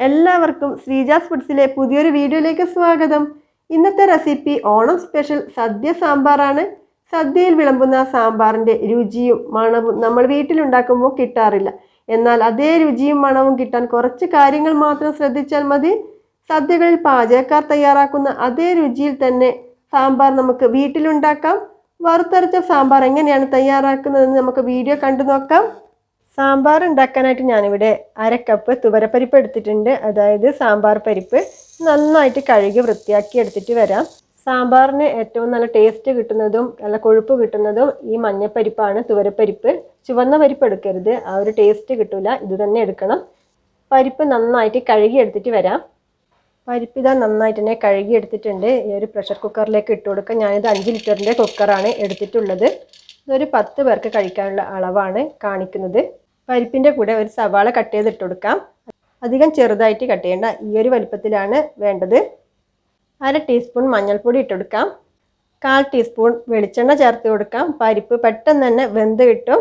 എല്ലാവർക്കും ശ്രീജാസ് ഫുഡ്സിലെ പുതിയൊരു വീഡിയോയിലേക്ക് സ്വാഗതം. ഇന്നത്തെ റെസിപ്പി ഓണം സ്പെഷ്യൽ സദ്യ സാമ്പാറാണ്. സദ്യയിൽ വിളമ്പുന്ന സാമ്പാറിന്റെ രുചിയും മണവും നമ്മൾ വീട്ടിലുണ്ടാക്കുമ്പോൾ കിട്ടാറില്ല. എന്നാൽ അതേ രുചിയും മണവും കിട്ടാൻ കുറച്ച് കാര്യങ്ങൾ മാത്രം ശ്രദ്ധിച്ചാൽ മതി. സദ്യകളിൽ പാചകക്കാർ തയ്യാറാക്കുന്ന അതേ രുചിയിൽ തന്നെ സാമ്പാർ നമുക്ക് വീട്ടിലുണ്ടാക്കാം. വറുത്തരച്ച സാമ്പാർ എങ്ങനെയാണ് തയ്യാറാക്കുന്നതെന്ന് നമുക്ക് വീഡിയോ കണ്ടു നോക്കാം. സാമ്പാർ ഉണ്ടാക്കാനായിട്ട് ഞാനിവിടെ അര കപ്പ് തുവരപ്പരിപ്പ് എടുത്തിട്ടുണ്ട്. അതായത് സാമ്പാർ പരിപ്പ് നന്നായിട്ട് കഴുകി വൃത്തിയാക്കി എടുത്തിട്ട് വരാം. സാമ്പാറിന് ഏറ്റവും നല്ല ടേസ്റ്റ് കിട്ടുന്നതും നല്ല കൊഴുപ്പ് കിട്ടുന്നതും ഈ മഞ്ഞപ്പരിപ്പാണ് തുവരപ്പരിപ്പ്. ചുവന്ന പരിപ്പ് എടുക്കരുത്. ആ ഒരു ടേസ്റ്റ് കിട്ടില്ല ഇത് തന്നെ എടുക്കണം. പരിപ്പ് നന്നായിട്ട് കഴുകി എടുത്തിട്ട് വരാം. പരിപ്പ് ഇതാ നന്നായിട്ട് തന്നെ കഴുകി എടുത്തിട്ടുണ്ട്. ഈ ഒരു പ്രഷർ കുക്കറിലേക്ക് ഇട്ട് കൊടുക്കാം. ഞാനിത് അഞ്ച് ലിറ്ററിന്റെ കുക്കറാണ് എടുത്തിട്ടുള്ളത്. ഇതൊരു പത്ത് പേർക്ക് കഴിക്കാനുള്ള അളവാണ് കാണിക്കുന്നത്. പരിപ്പിന്റെ കൂടെ ഒരു സവാള കട്ട് ചെയ്ത് ഇട്ട് കൊടുക്കാം. അധികം ചെറുതായിട്ട് കട്ട് ചെയ്യേണ്ട ഈ ഒരു വലുപ്പത്തിലാണ് വേണ്ടത്. അര ടീസ്പൂൺ മഞ്ഞൾപ്പൊടി ഇട്ട് കൊടുക്കാം. കാൽ ടീസ്പൂൺ വെളിച്ചെണ്ണ ചേർത്ത് കൊടുക്കാം. പരിപ്പ് പെട്ടെന്ന് തന്നെ വെന്ത് കിട്ടും.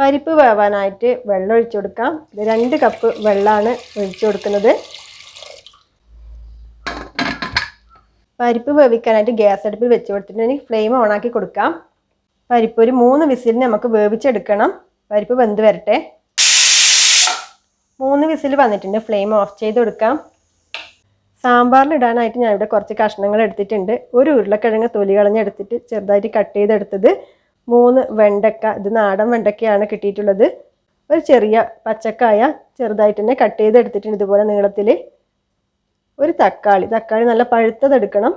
പരിപ്പ് വേവാനായിട്ട് വെള്ളം ഒഴിച്ചു കൊടുക്കാം. രണ്ട് കപ്പ് വെള്ളമാണ് ഒഴിച്ചു കൊടുക്കുന്നത്. പരിപ്പ് വേവിക്കാനായിട്ട് ഗ്യാസ് അടുപ്പിൽ വെച്ച് കൊടുത്തിട്ടുണ്ടെങ്കിൽ ഫ്ലെയിം ഓണാക്കി കൊടുക്കാം. പരിപ്പ് ഒരു മൂന്ന് വിസിലിന് നമുക്ക് വേവിച്ചെടുക്കണം. പരിപ്പ് വെന്ത് വരട്ടെ. മൂന്ന് വിസിൽ വന്നിട്ടുണ്ട്. ഫ്ലെയിം ഓഫ് ചെയ്ത് കൊടുക്കാം. സാമ്പാറിൽ ഞാനിവിടെ കുറച്ച് കഷ്ണങ്ങൾ എടുത്തിട്ടുണ്ട്. ഒരു ഉരുളക്കിഴങ്ങ് തൊലി കളഞ്ഞെടുത്തിട്ട് ചെറുതായിട്ട് കട്ട് ചെയ്തെടുത്തത് മൂന്ന് വെണ്ടക്ക ഇത് നാടൻ വെണ്ടക്കയാണ് കിട്ടിയിട്ടുള്ളത്. ഒരു ചെറിയ പച്ചക്കായ ചെറുതായിട്ട് തന്നെ കട്ട് ചെയ്തെടുത്തിട്ടുണ്ട് ഇതുപോലെ നീളത്തിൽ. ഒരു തക്കാളി. തക്കാളി നല്ല പഴുത്തതെടുക്കണം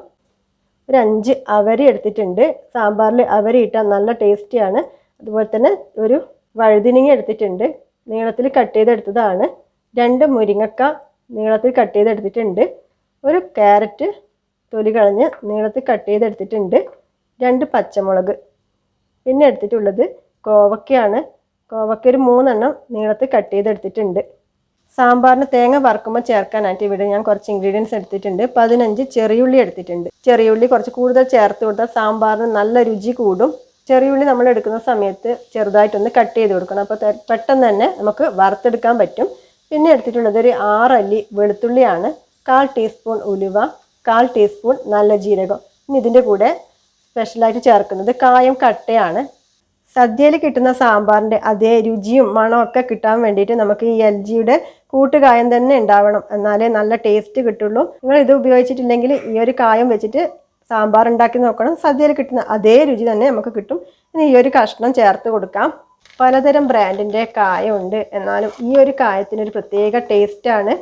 ഒരു അഞ്ച് അവരി എടുത്തിട്ടുണ്ട്. സാമ്പാറിൽ അവരി ഇട്ടാൽ നല്ല ടേസ്റ്റിയാണ്. അതുപോലെ തന്നെ ഒരു വഴുതിനിങ്ങ എടുത്തിട്ടുണ്ട്. നീളത്തിൽ കട്ട് ചെയ്തെടുത്തതാണ്. രണ്ട് മുരിങ്ങക്ക നീളത്തിൽ കട്ട് ചെയ്തെടുത്തിട്ടുണ്ട്. ഒരു ക്യാരറ്റ് തൊലി കളഞ്ഞ് നീളത്തിൽ കട്ട് ചെയ്തെടുത്തിട്ടുണ്ട്. രണ്ട് പച്ചമുളക്. പിന്നെ എടുത്തിട്ടുള്ളത് കോവക്കയാണ്. കോവക്ക ഒരു മൂന്നെണ്ണം നീളത്തിൽ കട്ട് ചെയ്തെടുത്തിട്ടുണ്ട്. സാമ്പാറിന് തേങ്ങ വറുക്കുമ്പോൾ ചേർക്കാനായിട്ട് ഇവിടെ ഞാൻ കുറച്ച് ഇൻഗ്രീഡിയൻസ് എടുത്തിട്ടുണ്ട്. പതിനഞ്ച് ചെറിയുള്ളി എടുത്തിട്ടുണ്ട്. ചെറിയുള്ളി കുറച്ച് കൂടുതൽ ചേർത്ത് കൊടുത്താൽ സാമ്പാറിന് നല്ല രുചി കൂടും. ചെറിയുള്ളി നമ്മൾ എടുക്കുന്ന സമയത്ത് ചെറുതായിട്ടൊന്ന് കട്ട് ചെയ്ത് കൊടുക്കണം. അപ്പോൾ പെട്ടെന്ന് തന്നെ നമുക്ക് വറുത്തെടുക്കാൻ പറ്റും. പിന്നെ എടുത്തിട്ടുള്ളത് ഒരു ആറല്ലി വെളുത്തുള്ളിയാണ്. കാൽ ടീസ്പൂൺ ഉലുവ കാൽ ടീസ്പൂൺ നല്ല ജീരകം. ഇനി ഇതിന്റെ കൂടെ സ്പെഷ്യലായിട്ട് ചേർക്കുന്നത് കായം കട്ടയാണ്. സദ്യയിൽ കിട്ടുന്ന സാമ്പാറിന്റെ അതേ രുചിയും മണമൊക്കെ കിട്ടാൻ വേണ്ടിയിട്ട് നമുക്ക് ഈ എൽ ജിയുടെ കൂട്ടുകായം തന്നെ ഉണ്ടാവണം. എന്നാലേ നല്ല ടേസ്റ്റ് കിട്ടുള്ളൂ. നിങ്ങൾ ഇത് ഉപയോഗിച്ചിട്ടില്ലെങ്കിൽ ഈ ഒരു കായം വെച്ചിട്ട് സാമ്പാർ ഉണ്ടാക്കി നോക്കണം. സദ്യയിൽ കിട്ടുന്ന അതേ രുചി തന്നെ നമുക്ക് കിട്ടും. ഇനി ഈ ഒരു കഷ്ണം ചേർത്ത് കൊടുക്കാം. പലതരം ബ്രാൻഡിന്റെ കായമുണ്ട് എന്നാലും ഈ ഒരു കായത്തിന് ഒരു പ്രത്യേക ടേസ്റ്റാണ്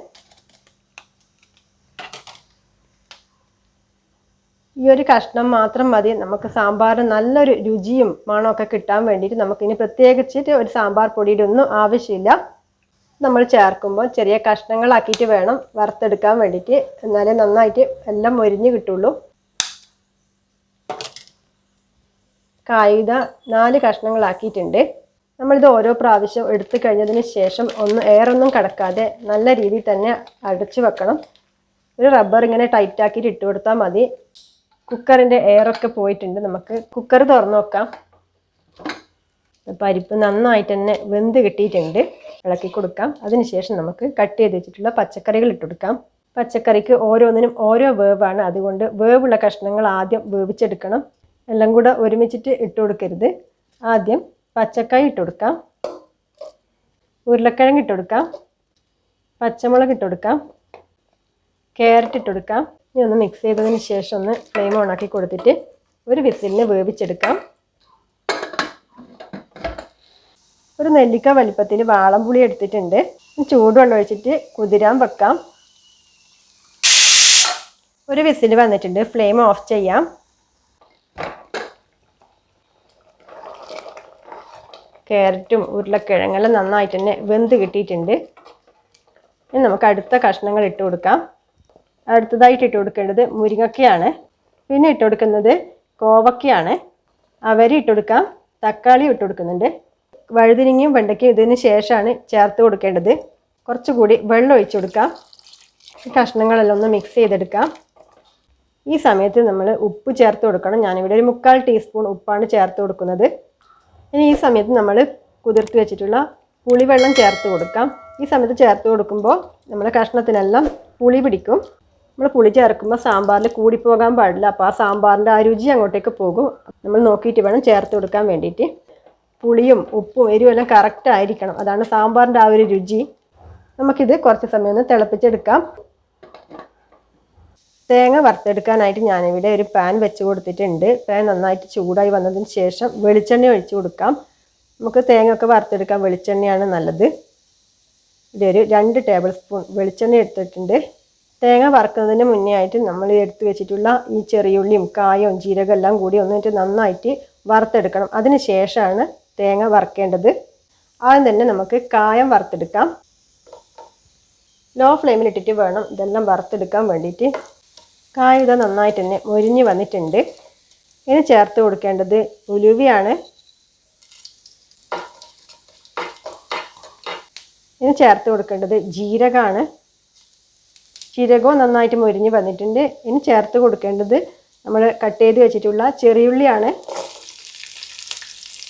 ഈ ഒരു കഷ്ണം മാത്രം മതി. നമുക്ക് സാമ്പാർ നല്ലൊരു രുചിയും മണമൊക്കെ കിട്ടാൻ വേണ്ടിയിട്ട് നമുക്കിനി പ്രത്യേകിച്ചിട്ട് ഒരു സാമ്പാർ പൊടിയുടെ ഒന്നും ആവശ്യമില്ല. നമ്മൾ ചേർക്കുമ്പോൾ ചെറിയ കഷ്ണങ്ങളാക്കിയിട്ട് വേണം വറുത്തെടുക്കാൻ വേണ്ടിയിട്ട്. എന്നാലേ നന്നായിട്ട് എല്ലാം മൊരിഞ്ഞ് കിട്ടുള്ളൂ. കായുധ നാല് കഷ്ണങ്ങളാക്കിയിട്ടുണ്ട്. നമ്മളിത് ഓരോ പ്രാവശ്യം എടുത്തു കഴിഞ്ഞതിന് ശേഷം ഒന്ന് എയറൊന്നും കടക്കാതെ നല്ല രീതിയിൽ തന്നെ അടച്ചു വെക്കണം. ഒരു റബ്ബർ ഇങ്ങനെ ടൈറ്റ് ആക്കിയിട്ട് ഇട്ട് കൊടുത്താൽ മതി. കുക്കറിന്റെ എയറൊക്കെ പോയിട്ടുണ്ട് നമുക്ക്. കുക്കർ തുറന്നു നോക്കാം. പരിപ്പ് നന്നായിട്ട് തന്നെ വെന്ത് കിട്ടിയിട്ടുണ്ട്. ഇളക്കി കൊടുക്കാം. അതിനുശേഷം നമുക്ക് കട്ട് ചെയ്ത് വെച്ചിട്ടുള്ള പച്ചക്കറികൾ ഇട്ട് കൊടുക്കാം. പച്ചക്കറിക്ക് ഓരോന്നിനും ഓരോ വേവാണ്. അതുകൊണ്ട് വേവുള്ള കഷ്ണങ്ങൾ ആദ്യം വേവിച്ചെടുക്കണം. എല്ലാം കൂടെ ഒരുമിച്ചിട്ട് ഇട്ട് കൊടുക്കരുത്. ആദ്യം പച്ചക്കായ ഇട്ട് കൊടുക്കാം. ഉരുളക്കിഴങ്ങ് ഇട്ട് കൊടുക്കാം. പച്ചമുളക് ഇട്ട് കൊടുക്കാം. ക്യാരറ്റ് ഇട്ട് കൊടുക്കാം. ഇനി ഒന്ന് മിക്സ് ചെയ്തതിന് ശേഷം ഒന്ന് ഫ്ലെയിം ഓണാക്കി കൊടുത്തിട്ട് ഒരു വിസിലിന് വേവിച്ചെടുക്കാം. ഒരു നെല്ലിക്ക വലിപ്പത്തിൽ വാളംപുളി എടുത്തിട്ടുണ്ട്. ചൂടുവെള്ളം ഒഴിച്ചിട്ട് കുതിരാൻ വെക്കാം. ഒരു വിസിൽ വന്നിട്ടുണ്ട്. ഫ്ലെയിം ഓഫ് ചെയ്യാം. ക്യാരറ്റും ഉരുളക്കിഴങ്ങെല്ലാം നന്നായിട്ട് തന്നെ വെന്ത് കിട്ടിയിട്ടുണ്ട്. ഇനി നമുക്ക് അടുത്ത കഷ്ണങ്ങൾ ഇട്ട് കൊടുക്കാം. അടുത്തതായിട്ട് ഇട്ട് കൊടുക്കേണ്ടത് മുരിങ്ങക്കയാണ് പിന്നെ ഇട്ട് കൊടുക്കുന്നത് കോവക്കയാണ് അവരി ഇട്ട് കൊടുക്കാം. തക്കാളി ഇട്ട് കൊടുക്കുന്നുണ്ട്. വഴുതിരിങ്ങയും വെണ്ടയ്ക്കയും ഇതിന് ശേഷമാണ് ചേർത്ത് കൊടുക്കേണ്ടത്. കുറച്ചുകൂടി വെള്ളം ഒഴിച്ചു കൊടുക്കാം. കഷ്ണങ്ങളെല്ലാം ഒന്ന് മിക്സ് ചെയ്തെടുക്കാം. ഈ സമയത്ത് നമ്മൾ ഉപ്പ് ചേർത്ത് കൊടുക്കണം. ഞാനിവിടെ ഒരു മുക്കാൽ ടീസ്പൂൺ ഉപ്പാണ് ചേർത്ത് കൊടുക്കുന്നത്. ഇനി ഈ സമയത്ത് നമ്മൾ കുതിർത്ത് വെച്ചിട്ടുള്ള പുളിവെള്ളം ചേർത്ത് കൊടുക്കാം. ഈ സമയത്ത് ചേർത്ത് കൊടുക്കുമ്പോൾ നമ്മുടെ കഷ്ണത്തിനെല്ലാം പുളി പിടിക്കും. നമ്മൾ പുളി ചേർക്കുമ്പോൾ സാമ്പാറിൽ കൂടിപ്പോകാൻ പാടില്ല. അപ്പോൾ ആ സാമ്പാറിന്റെ ആ രുചി അങ്ങോട്ടേക്ക് പോകും. നമ്മൾ നോക്കിയിട്ട് വേണം ചേർത്ത് കൊടുക്കാൻ വേണ്ടിയിട്ട്. പുളിയും ഉപ്പും എരിവെല്ലാം കറക്റ്റ് ആയിരിക്കണം. അതാണ് സാമ്പാറിന്റെ ആ ഒരു രുചി. നമുക്കിത് കുറച്ച് സമയം ഒന്ന് തിളപ്പിച്ചെടുക്കാം. തേങ്ങ വറുത്തെടുക്കാനായിട്ട് ഞാനിവിടെ ഒരു പാൻ വെച്ച് കൊടുത്തിട്ടുണ്ട്. പാൻ നന്നായിട്ട് ചൂടായി വന്നതിന് ശേഷം വെളിച്ചെണ്ണ ഒഴിച്ച് കൊടുക്കാം. നമുക്ക് തേങ്ങ ഒക്കെ വറുത്തെടുക്കാൻ വെളിച്ചെണ്ണയാണ് നല്ലത്. ഇതൊരു രണ്ട് ടേബിൾ സ്പൂൺ വെളിച്ചെണ്ണ എടുത്തിട്ടുണ്ട്. തേങ്ങ വറുക്കുന്നതിന് മുന്നേ ആയിട്ട് നമ്മൾ എടുത്ത് വെച്ചിട്ടുള്ള ഈ ചെറിയുള്ളിയും കായവും ജീരകം എല്ലാം കൂടി ഒന്നിട്ട് നന്നായിട്ട് വറുത്തെടുക്കണം. അതിന് ശേഷമാണ് തേങ്ങ വറുക്കേണ്ടത്. ആദ്യം തന്നെ നമുക്ക് കായം വറുത്തെടുക്കാം. ലോ ഫ്ലെയിമിലിട്ടിട്ട് വേണം ഇതെല്ലാം വറുത്തെടുക്കാൻ വേണ്ടിയിട്ട്. കായം നന്നായിട്ട് തന്നെ മൊരിഞ്ഞ് വന്നിട്ടുണ്ട്. ഇനി ചേർത്ത് കൊടുക്കേണ്ടത് ഉലുവയാണ്. ഇനി ചേർത്ത് കൊടുക്കേണ്ടത് ജീരകമാണ്. ജീരകവും നന്നായിട്ട് മൊരിഞ്ഞ് വന്നിട്ടുണ്ട്. ഇനി ചേർത്ത് കൊടുക്കേണ്ടത് നമ്മൾ കട്ട് ചെയ്ത് വെച്ചിട്ടുള്ള ചെറിയുള്ളിയാണ്.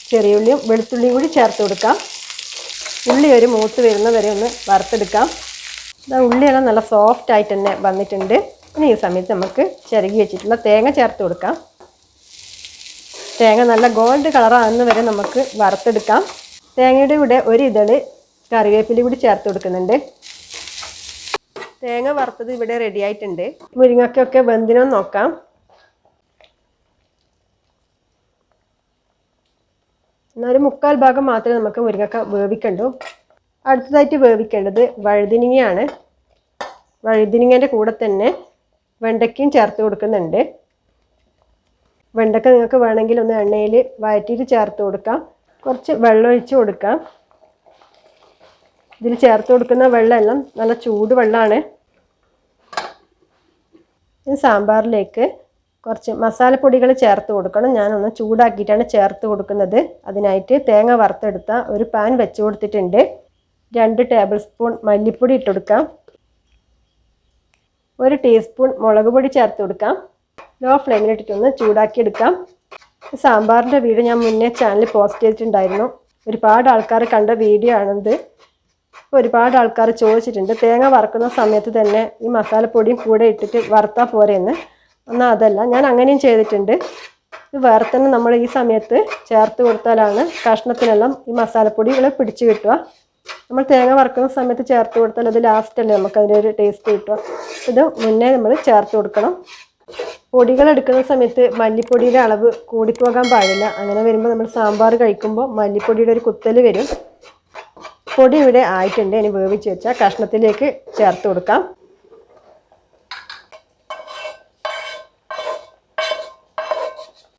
ചെറിയുള്ളിയും വെളുത്തുള്ളിയും കൂടി ചേർത്ത് കൊടുക്കാം. ഉള്ളി ഒരു മൂത്ത് വരുന്ന വരെ ഒന്ന് വറുത്തെടുക്കാം. ഉള്ളിയെല്ലാം നല്ല സോഫ്റ്റ് ആയിട്ട് തന്നെ വന്നിട്ടുണ്ട്. ഇനി ഈ സമയത്ത് നമുക്ക് ചിരകി വെച്ചിട്ടുള്ള തേങ്ങ ചേർത്ത് കൊടുക്കാം. തേങ്ങ നല്ല ഗോൾഡ് കളറാകുന്ന വരെ നമുക്ക് വറുത്തെടുക്കാം. തേങ്ങയുടെ കൂടെ ഒരു ഇതൾ കറിവേപ്പില കൂടി ചേർത്ത് കൊടുക്കുന്നുണ്ട്. തേങ്ങ വറുത്തത് ഇവിടെ റെഡി ആയിട്ടുണ്ട്. മുരിങ്ങക്കൊക്കെ വെന്തിനോ നോക്കാം. എന്നാൽ മുക്കാൽ ഭാഗം മാത്രമേ നമുക്ക് മുരിങ്ങക്ക വേവിക്കണ്ടൂ. അടുത്തതായിട്ട് വേവിക്കേണ്ടത് വഴുതിനിങ്ങയാണ്. വഴുതിനിങ്ങേന്റെ കൂടെ തന്നെ വെണ്ടയ്ക്കയും ചേർത്ത് കൊടുക്കുന്നുണ്ട്. വെണ്ടയ്ക്ക നിങ്ങൾക്ക് വേണമെങ്കിൽ ഒന്ന് എണ്ണയിൽ വഴറ്റിയിട്ട് ചേർത്ത് കൊടുക്കാം. കുറച്ച് വെള്ളം ഒഴിച്ച് കൊടുക്കാം. ഇതിൽ ചേർത്ത് കൊടുക്കുന്ന വെള്ളമെല്ലാം നല്ല ചൂട് വെള്ളമാണ്. സാമ്പാറിലേക്ക് കുറച്ച് മസാലപ്പൊടികൾ ചേർത്ത് കൊടുക്കണം. ഞാനൊന്ന് ചൂടാക്കിയിട്ടാണ് ചേർത്ത് കൊടുക്കുന്നത്. അതിനായിട്ട് തേങ്ങ വറുത്തെടുത്ത ഒരു പാൻ വെച്ച് കൊടുത്തിട്ടുണ്ട്. രണ്ട് ടേബിൾ സ്പൂൺ മല്ലിപ്പൊടി ഇട്ട് കൊടുക്കാം. ഒരു ടീസ്പൂൺ മുളക് പൊടി ചേർത്ത് കൊടുക്കാം. ലോ ഫ്ലെയിമിലിട്ടിട്ടൊന്ന് ചൂടാക്കി എടുക്കാം. സാമ്പാറിന്റെ വീഡിയോ ഞാൻ മുന്നേ ചാനലിൽ പോസ്റ്റ് ചെയ്തിട്ടുണ്ടായിരുന്നു. ഒരുപാട് ആൾക്കാർ കണ്ട വീഡിയോ ആണിത്. ഒരുപാട് ആൾക്കാർ ചോദിച്ചിട്ടുണ്ട് തേങ്ങ വറക്കുന്ന സമയത്ത് തന്നെ ഈ മസാലപ്പൊടിയും കൂടെ ഇട്ടിട്ട് വറുത്താൽ പോരെയെന്ന് എന്നാൽ അതല്ല ഞാൻ അങ്ങനെയും ചെയ്തിട്ടുണ്ട്. ഇത് വേറെ നമ്മൾ ഈ സമയത്ത് ചേർത്ത് കൊടുത്താലാണ് കഷ്ണത്തിനെല്ലാം ഈ മസാലപ്പൊടികൾ പിടിച്ചു കിട്ടുക. നമ്മൾ തേങ്ങ വറക്കുന്ന സമയത്ത് ചേർത്ത് കൊടുത്താൽ അത് ലാസ്റ്റല്ലേ നമുക്ക് അതിന്റെ ഒരു ടേസ്റ്റ് കിട്ടുക. ഇത് മുന്നേ നമ്മൾ ചേർത്ത് കൊടുക്കണം. പൊടികൾ എടുക്കുന്ന സമയത്ത് മല്ലിപ്പൊടിയുടെ അളവ് കൂടിപ്പോകാൻ പാടില്ല. അങ്ങനെ വരുമ്പോൾ നമ്മൾ സാമ്പാർ കഴിക്കുമ്പോൾ മല്ലിപ്പൊടിയുടെ ഒരു കുത്തൽ വരും. പൊടി ഇവിടെ ആയിട്ടുണ്ട്. ഇനി വേവിച്ച് വെച്ചാൽ കഷ്ണത്തിലേക്ക് ചേർത്ത് കൊടുക്കാം.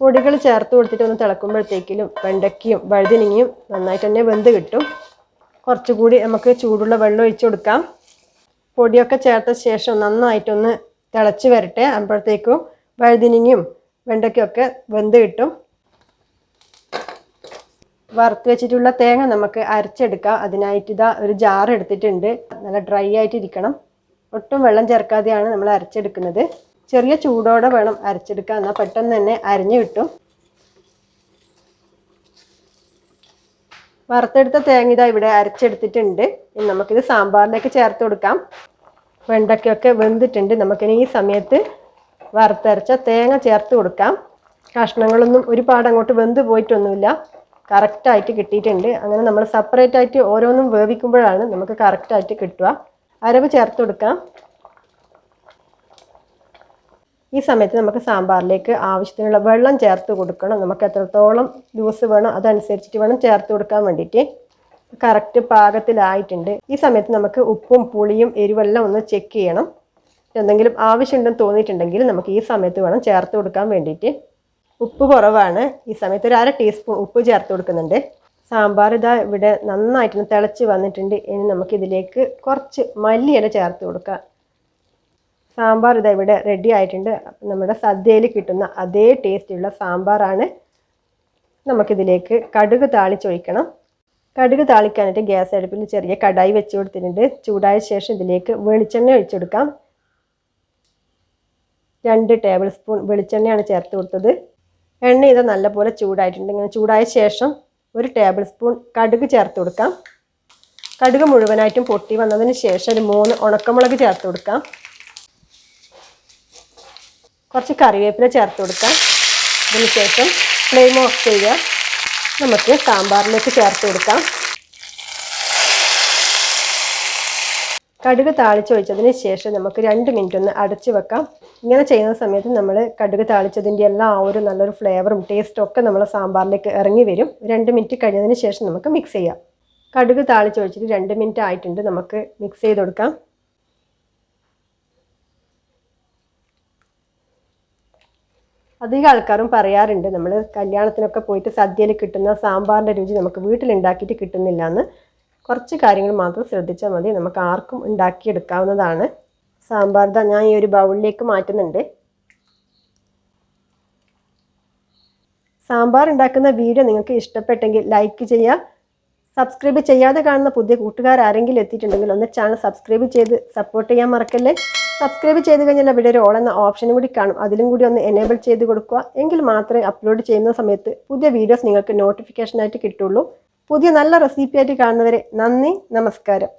പൊടികൾ ചേർത്ത് കൊടുത്തിട്ട് ഒന്ന് തിളക്കുമ്പോഴത്തേക്കിലും വെണ്ടയ്ക്കയും വഴുതിനിങ്ങയും നന്നായിട്ട് തന്നെ വെന്ത് കിട്ടും. കുറച്ചുകൂടി നമുക്ക് ചൂടുള്ള വെള്ളം ഒഴിച്ച് കൊടുക്കാം. പൊടിയൊക്കെ ചേർത്ത ശേഷം നന്നായിട്ടൊന്ന് തിളച്ച് വരട്ടെ. അപ്പോഴത്തേക്കും വഴുതിനിങ്ങയും വെണ്ടയ്ക്കൊക്കെ വെന്ത് കിട്ടും. വറുത്ത് വെച്ചിട്ടുള്ള തേങ്ങ നമുക്ക് അരച്ചെടുക്കാം. അതിനായിട്ട് ഇതാ ഒരു ജാർ എടുത്തിട്ടുണ്ട്. നല്ല ഡ്രൈ ആയിട്ട് ഇരിക്കണം ഒട്ടും വെള്ളം ചേർക്കാതെയാണ് നമ്മൾ അരച്ചെടുക്കുന്നത്. ചെറിയ ചൂടോടെ വേണം അരച്ചെടുക്കാൻ. എന്നാൽ പെട്ടെന്ന് തന്നെ അരിഞ്ഞു കിട്ടും. വറുത്തെടുത്ത തേങ്ങ ഇതാ ഇവിടെ അരച്ചെടുത്തിട്ടുണ്ട്. ഇനി നമുക്കിത് സാമ്പാറിലേക്ക് ചേർത്ത് കൊടുക്കാം. വെണ്ടയ്ക്കൊക്കെ വെന്തിട്ടുണ്ട്. നമുക്കിനി ഈ സമയത്ത് വറുത്തരച്ച തേങ്ങ ചേർത്ത് കൊടുക്കാം. കഷ്ണങ്ങളൊന്നും ഒരുപാട് അങ്ങോട്ട് വെന്ത് പോയിട്ടൊന്നുമില്ല. കറക്റ്റായിട്ട് കിട്ടിയിട്ടുണ്ട്. അങ്ങനെ നമ്മൾ സെപ്പറേറ്റ് ആയിട്ട് ഓരോന്നും വേവിക്കുമ്പോഴാണ് നമുക്ക് കറക്റ്റായിട്ട് കിട്ടുക. അരവ് ചേർത്ത് കൊടുക്കാം. ഈ സമയത്ത് നമുക്ക് സാമ്പാറിലേക്ക് ആവശ്യത്തിനുള്ള വെള്ളം ചേർത്ത് കൊടുക്കണം. നമുക്ക് എത്രത്തോളം ജ്യൂസ് വേണം അതനുസരിച്ചിട്ട് വേണം ചേർത്ത് കൊടുക്കാൻ വേണ്ടിയിട്ട്. കറക്റ്റ് പാകത്തിലായിട്ടുണ്ട്. ഈ സമയത്ത് നമുക്ക് ഉപ്പും പുളിയും എരിവെല്ലാം ഒന്ന് ചെക്ക് ചെയ്യണം. എന്തെങ്കിലും ആവശ്യമുണ്ടെന്ന് തോന്നിയിട്ടുണ്ടെങ്കിൽ നമുക്ക് ഈ സമയത്ത് വേണം ചേർത്ത് കൊടുക്കാൻ വേണ്ടിയിട്ട്. ഉപ്പ് കുറവാണ്. ഈ സമയത്ത് ഒരു അര ടീസ്പൂൺ ഉപ്പ് ചേർത്ത് കൊടുക്കുന്നുണ്ട്. സാമ്പാർ ഇതാ ഇവിടെ നന്നായിട്ടൊന്ന് തിളച്ച് വന്നിട്ടുണ്ട്. ഇനി നമുക്കിതിലേക്ക് കുറച്ച് മല്ലിയില ചേർത്ത് കൊടുക്കാം. സാമ്പാർ ഇതാ ഇവിടെ റെഡി ആയിട്ടുണ്ട്. നമ്മുടെ സദ്യയിൽ കിട്ടുന്ന അതേ ടേസ്റ്റുള്ള സാമ്പാറാണ് നമുക്കിതിലേക്ക് കടുക് താളിച്ചൊഴിക്കണം. കടുക് താളിക്കാനായിട്ട് ഗ്യാസ് അടുപ്പിൽ ചെറിയ കടായി വെച്ച് കൊടുത്തിട്ടുണ്ട്. ചൂടായ ശേഷം ഇതിലേക്ക് വെളിച്ചെണ്ണ ഒഴിച്ചു കൊടുക്കാം. രണ്ട് ടേബിൾ സ്പൂൺ വെളിച്ചെണ്ണയാണ് ചേർത്ത് കൊടുത്തത്. എണ്ണ ഇത് നല്ലപോലെ ചൂടായിട്ടുണ്ട്. ഇങ്ങനെ ചൂടായ ശേഷം ഒരു ടേബിൾ സ്പൂൺ കടുക് ചേർത്ത് കൊടുക്കാം. കടുക് മുഴുവനായിട്ടും പൊട്ടി വന്നതിന് ശേഷം ഒരു മൂന്ന് ഉണക്കമുളക് ചേർത്ത് കൊടുക്കാം. കുറച്ച് കറിവേപ്പില ചേർത്ത് കൊടുക്കാം. അതിന് ശേഷം ഫ്ലെയിം ഓഫ് ചെയ്യുക നമുക്ക് സാമ്പാറിലേക്ക് ചേർത്ത് കൊടുക്കാം. കടുക് താളിച്ചൊഴിച്ചതിന് ശേഷം നമുക്ക് രണ്ട് മിനിറ്റ് ഒന്ന് അടച്ചു വെക്കാം. ഇങ്ങനെ ചെയ്യുന്ന സമയത്ത് നമ്മൾ കടുക് താളിച്ചതിന്റെ എല്ലാ ആ ഒരു നല്ലൊരു ഫ്ലേവറും ടേസ്റ്റും ഒക്കെ നമ്മൾ സാമ്പാറിലേക്ക് ഇറങ്ങി വരും. രണ്ട് മിനിറ്റ് കഴിഞ്ഞതിന് ശേഷം നമുക്ക് മിക്സ് ചെയ്യാം. കടുക് താളിച്ചൊഴിച്ചിട്ട് രണ്ട് മിനിറ്റ് ആയിട്ടുണ്ട് നമുക്ക് മിക്സ് ചെയ്ത് കൊടുക്കാം. അധികം ആൾക്കാരും പറയാറുണ്ട് നമ്മൾ കല്യാണത്തിനൊക്കെ പോയിട്ട് സദ്യയിൽ കിട്ടുന്ന സാമ്പാറിന്റെ രുചി നമുക്ക് വീട്ടിലുണ്ടാക്കിയിട്ട് കിട്ടുന്നില്ല എന്ന് കുറച്ച് കാര്യങ്ങൾ മാത്രം ശ്രദ്ധിച്ചാൽ മതി. നമുക്ക് ആർക്കും ഉണ്ടാക്കിയെടുക്കാവുന്നതാണ്. സാമ്പാർ ഞാൻ ഈ ഒരു ബൗളിലേക്ക് മാറ്റുന്നുണ്ട്. സാമ്പാർ ഉണ്ടാക്കുന്ന വീഡിയോ നിങ്ങൾക്ക് ഇഷ്ടപ്പെട്ടെങ്കിൽ ലൈക്ക് ചെയ്യുക. സബ്സ്ക്രൈബ് ചെയ്യാതെ കാണുന്ന പുതിയ കൂട്ടുകാർ ആരെങ്കിലും എത്തിയിട്ടുണ്ടെങ്കിൽ ഒന്ന് ചാനൽ സബ്സ്ക്രൈബ് ചെയ്ത് സപ്പോർട്ട് ചെയ്യാൻ മറക്കല്ലേ? സബ്സ്ക്രൈബ് ചെയ്ത് കഴിഞ്ഞാൽ അവിടെ ഒരു ഓൾ എന്ന ഓപ്ഷനും കൂടി കാണും. അതിലും കൂടി ഒന്ന് എനേബിൾ ചെയ്ത് കൊടുക്കുക. എങ്കിൽ മാത്രമേ അപ്ലോഡ് ചെയ്യുന്ന സമയത്ത് പുതിയ വീഡിയോസ് നിങ്ങൾക്ക് നോട്ടിഫിക്കേഷനായിട്ട് കിട്ടുള്ളൂ. പുതിയ നല്ല റെസിപ്പി ആയിട്ട് കാണുന്നവരെ നന്ദി നമസ്കാരം.